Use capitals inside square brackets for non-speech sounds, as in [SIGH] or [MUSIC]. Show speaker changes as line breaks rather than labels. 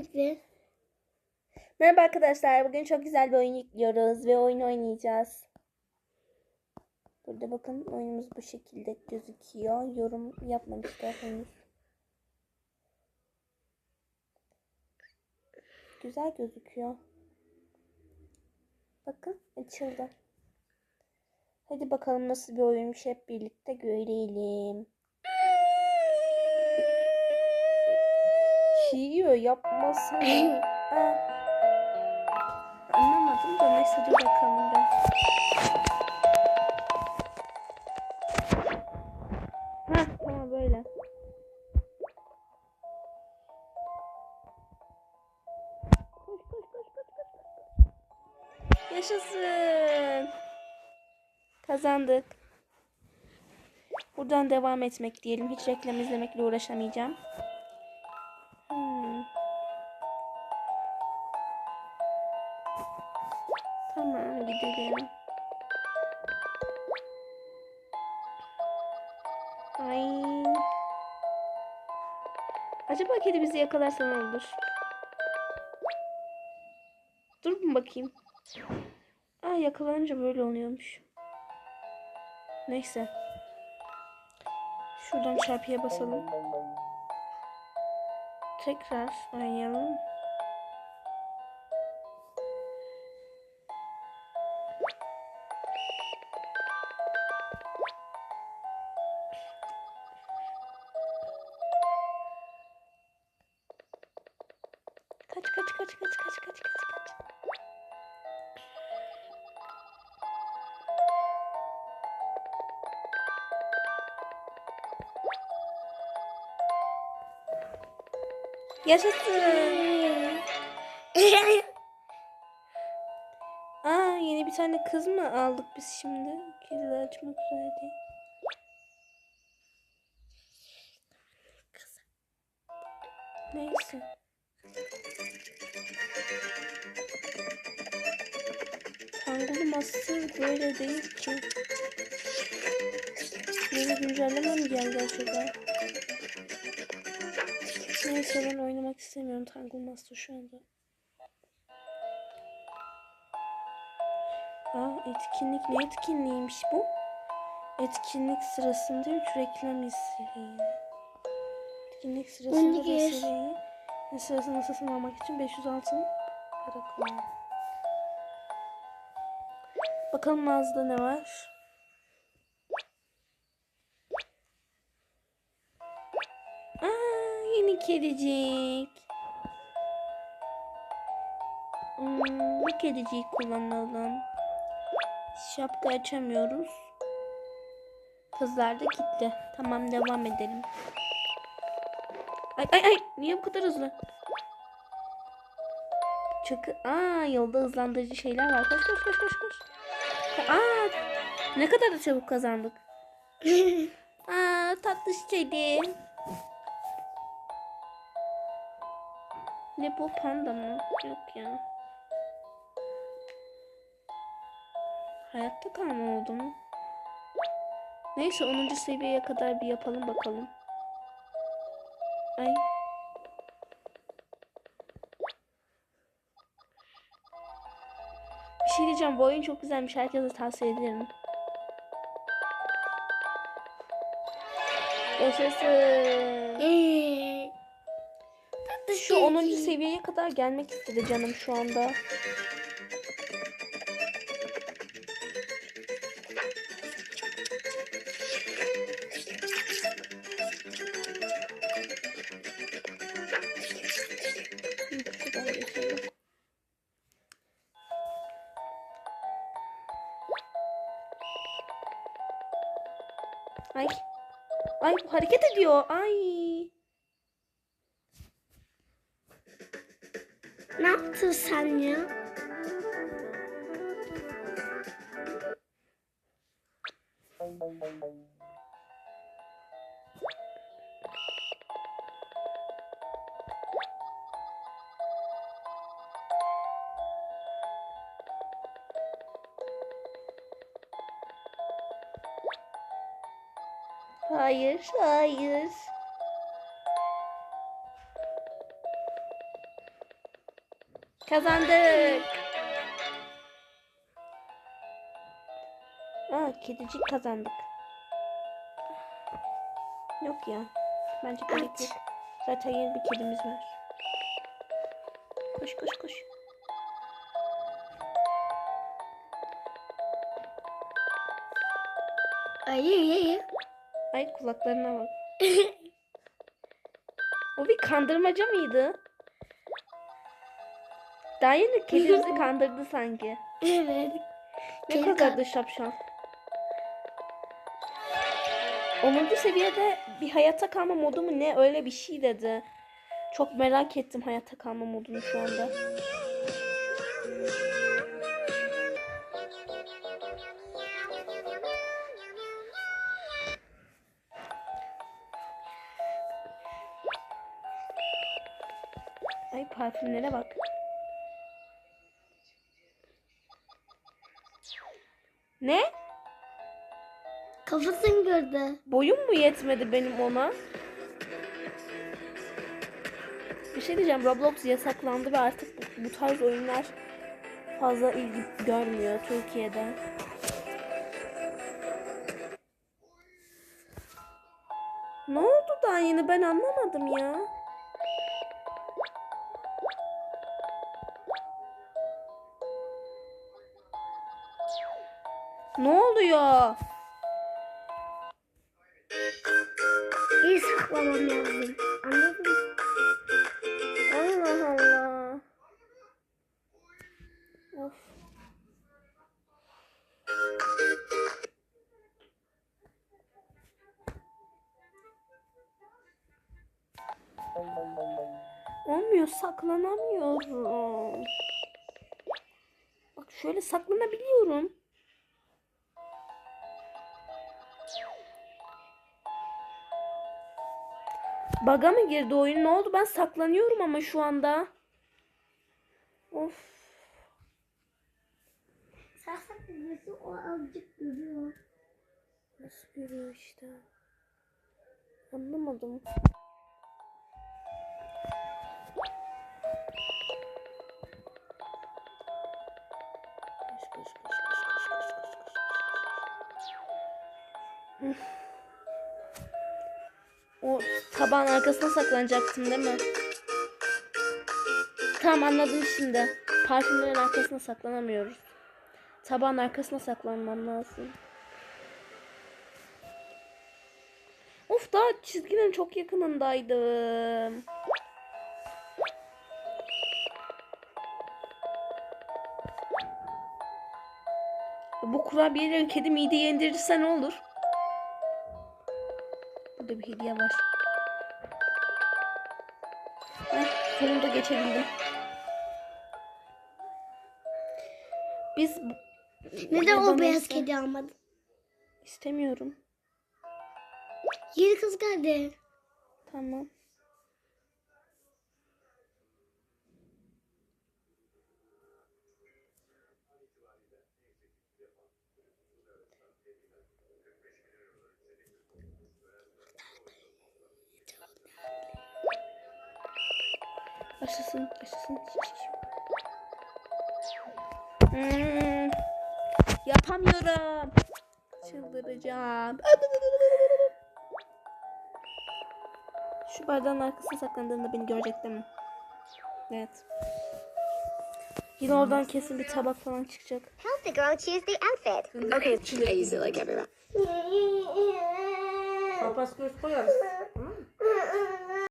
Evet.
Merhaba arkadaşlar. Bugün çok güzel bir oyun yüklüyoruz ve oyun oynayacağız. Burada bakın oyunumuz bu şekilde gözüküyor. Yorum yapmamışlar henüz. Güzel gözüküyor. Bakın açıldı. Hadi bakalım nasıl bir oyunmuş hep birlikte görelim. Şiyo yapmasın. Aa. [CLEARS THROAT] Anlamadım da neyse dur bakalım ben. Heh tamam böyle. Koş koş koş koş koş. koş. Yaşasın. Kazandık. Buradan devam etmek diyelim. Hiç reklam izlemekle uğraşamayacağım. Ay. Acaba kedi bizi yakalarsa ne olur? Dur bakayım. Aa yakalanınca böyle oluyormuş. Neyse. Şuradan çarpıya basalım. Tekrar oynayalım. Kaç kaç kaç kaç kaç kaç kaç kaç. Yaşasın. Aa yeni bir tane kız mı aldık biz şimdi? Kediler açmak üzere değil. Neyse. Tangulu Master böyle değil ki. Yeni güncelleme mi geldi acaba? Neyse ben oynamak istemiyorum Tangle Master şu anda. Aa etkinlik ne etkinliğiymiş bu? Etkinlik sırasında 3 reklam izleyin. Etkinlik sırasında
Bunu gir.
vesileyi ve sırasında satın almak için 500 altın para kullan. Bakalım mağazada ne var? Aa, yeni kedicik. Hmm, bu kediciyi kullanalım. Şapka açamıyoruz. Kızlar da gitti. Tamam devam edelim. Ay ay ay niye bu kadar hızlı? Çünkü aa yolda hızlandırıcı şeyler var. Koş koş koş koş koş. Aa ne kadar da çabuk kazandık. [LAUGHS] aa tatlı kedi. Ne bu panda mı? Yok ya. Hayatta kalma oldu mu? Neyse 10. seviyeye kadar bir yapalım bakalım. Ay. Şey diyeceğim. Bu oyun çok güzelmiş. Herkese tavsiye ederim. Yaşasın. Şu 10.
kedi.
seviyeye kadar gelmek istedi canım şu anda. Ay. Ay hareket ediyor. Ay.
Ne yaptın sen ya?
Hayır, hayır. Kazandık. Aa kedicik kazandık. Yok ya. Bence gerek yok. Zaten yeni bir kedimiz var. Koş koş koş.
Hayır hayır.
Ay kulaklarına bak. [LAUGHS] o bir kandırmaca mıydı? Daha yeni [LAUGHS] kedimizi kandırdı sanki.
Evet.
Ne
Kedi
kadar da şapşal. 10. seviyede bir hayatta kalma modu mu ne öyle bir şey dedi. Çok merak ettim hayatta kalma modunu şu anda. Parfümlere bak. Ne?
Kafasını gördü.
Boyum mu yetmedi benim ona? Bir şey diyeceğim. Roblox yasaklandı ve artık bu, bu tarz oyunlar fazla ilgi görmüyor Türkiye'de. Ne oldu daha yeni ben anlamadım ya. Oluyor?
İyi saklamam lazım. Anladın mı?
Allah Allah. Of. Olmuyor saklanamıyorum. Bak şöyle saklanabiliyorum. Baga mı girdi oyun? Ne oldu? Ben saklanıyorum ama şu anda. Of.
Sen saklanıyorsun o azıcık görüyor.
Nasıl görüyor işte. Anlamadım. O tabağın arkasına saklanacaktım değil mi? Tamam anladım şimdi. Parfümlerin arkasına saklanamıyoruz. Tabağın arkasına saklanmam lazım. Of daha çizginin çok yakınındaydım. Bu kurabiyelerin kedi mideye indirirse ne olur? Burada bir hediye var. Sonunda geçebildim. Biz
Neden o beyaz kedi almadın?
istemiyorum.
Yeni kız geldi.
Tamam. Başlasın, başlasın. Hmm, yapamıyorum. Çıldıracağım. Şu bardağın arkasına saklandığında beni görecek değil mi? Evet. Yine oradan kesin bir tabak falan çıkacak.
Help the girl choose the outfit. Okay, I use it like everyone.
Papas göz koyarız.